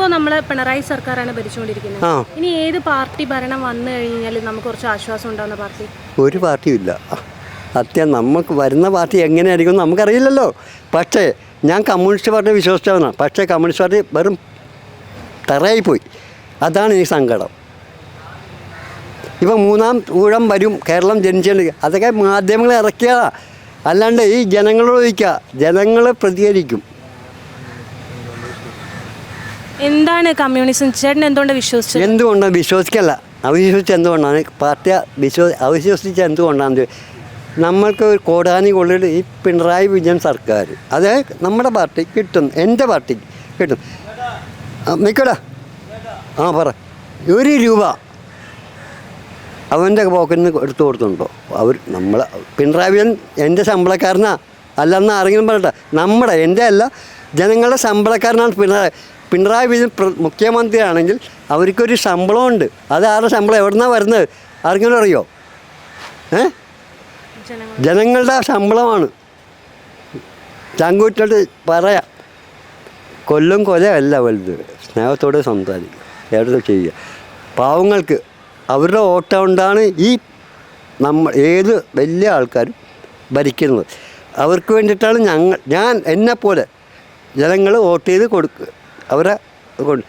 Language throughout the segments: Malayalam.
ഇപ്പോൾ നമ്മളെ പിണറായി സർക്കാരാണ് ഭരിച്ചുകൊണ്ടിരിക്കുന്നത്. ഇനി ഏത് പാർട്ടി ഭരണം വന്നു കഴിഞ്ഞാൽ നമുക്ക് കുറച്ച് ആശ്വാസം ഉണ്ടാവുന്ന പാർട്ടി? ഒരു പാർട്ടിയും ഇല്ല. സത്യം നമുക്ക് വരുന്ന പാർട്ടി എങ്ങനെയായിരിക്കും നമുക്കറിയില്ലല്ലോ. പക്ഷേ ഞാൻ കമ്മ്യൂണിസ്റ്റ് പാർട്ടി വിശ്വസിച്ചവനാണ് പക്ഷേ കമ്മ്യൂണിസ്റ്റ് പാർട്ടി വെറും തറയായി പോയി അതാണ് ഈ സങ്കടം. ഇപ്പം മൂന്നാം ഊഴം വരും കേരളം ജനിച്ചുകൊണ്ട് അതൊക്കെ മാധ്യമങ്ങൾ ഇറക്കിയതാണ് അല്ലാണ്ട് ഈ ജനങ്ങളോട് ചോദിക്കുക. ജനങ്ങൾ പ്രതികരിക്കും. എന്താണ് കമ്മ്യൂണിസം? ചേട്ടൻ എന്തുകൊണ്ട് വിശ്വസിച്ചത്? എന്തുകൊണ്ടാണ് വിശ്വസിക്കല്ല. അവിശ്വസിച്ച് എന്തുകൊണ്ടാണ്? പാർട്ടി അവിശ്വസി അവിശ്വസിച്ച് എന്തുകൊണ്ടാണ് നമ്മൾക്ക് ഒരു കോടാനി കൊള്ളിൽ ഈ പിണറായി വിജയൻ സർക്കാർ. അത് നമ്മുടെ പാർട്ടി കിട്ടും. എന്റെ പാർട്ടി കിട്ടും. നിൽക്കടാ ആ പറ. ഒരു രൂപ അവന്റെ പോക്കറ്റിൽ നിന്ന് എടുത്തു കൊടുത്തുണ്ടോ അവർ നമ്മൾ പിണറായി വിജയൻ എന്റെ ശമ്പളക്കാരനാ. അല്ലെന്ന് ആരെങ്കിലും പറയട്ടെ. നമ്മുടെ എന്റെ അല്ല. ജനങ്ങളുടെ ശമ്പളക്കാരനാണ് പിണറായി. പിണറായി വിജയൻ മുഖ്യമന്ത്രിയാണെങ്കിൽ അവർക്കൊരു ശമ്പളമുണ്ട്. അത് ആരുടെ ശമ്പളം? എവിടുന്നാണ് വരുന്നത്? ആർക്കെങ്കിലും അറിയോ? ഏ? ജനങ്ങളുടെ ശമ്പളമാണ്. ചങ്കൂറ്റോട് പറയാം. കൊല്ലും കൊലയല്ല വലുത്. സ്നേഹത്തോട് സംസാരിക്കുക എവിടെ ചെയ്യുക. പാവങ്ങൾക്ക് അവരുടെ വോട്ട് കൊണ്ടാണ് ഈ നമ്മൾ ഏത് വലിയ ആൾക്കാരും ഭരിക്കുന്നത്. അവർക്ക് വേണ്ടിയിട്ടാണ് ഞങ്ങൾ ഞാൻ എന്നെപ്പോലെ ജനങ്ങൾ വോട്ട് ചെയ്ത് കൊടുക്കുക അവരെ കൊണ്ട്.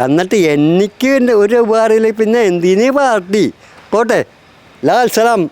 എന്നിട്ട് എനിക്ക് ഒരു ഉപകാരമില്ല പിന്നെ എന്തിനീ പാർട്ടി? പോട്ടെ. ലാൽ സലാം.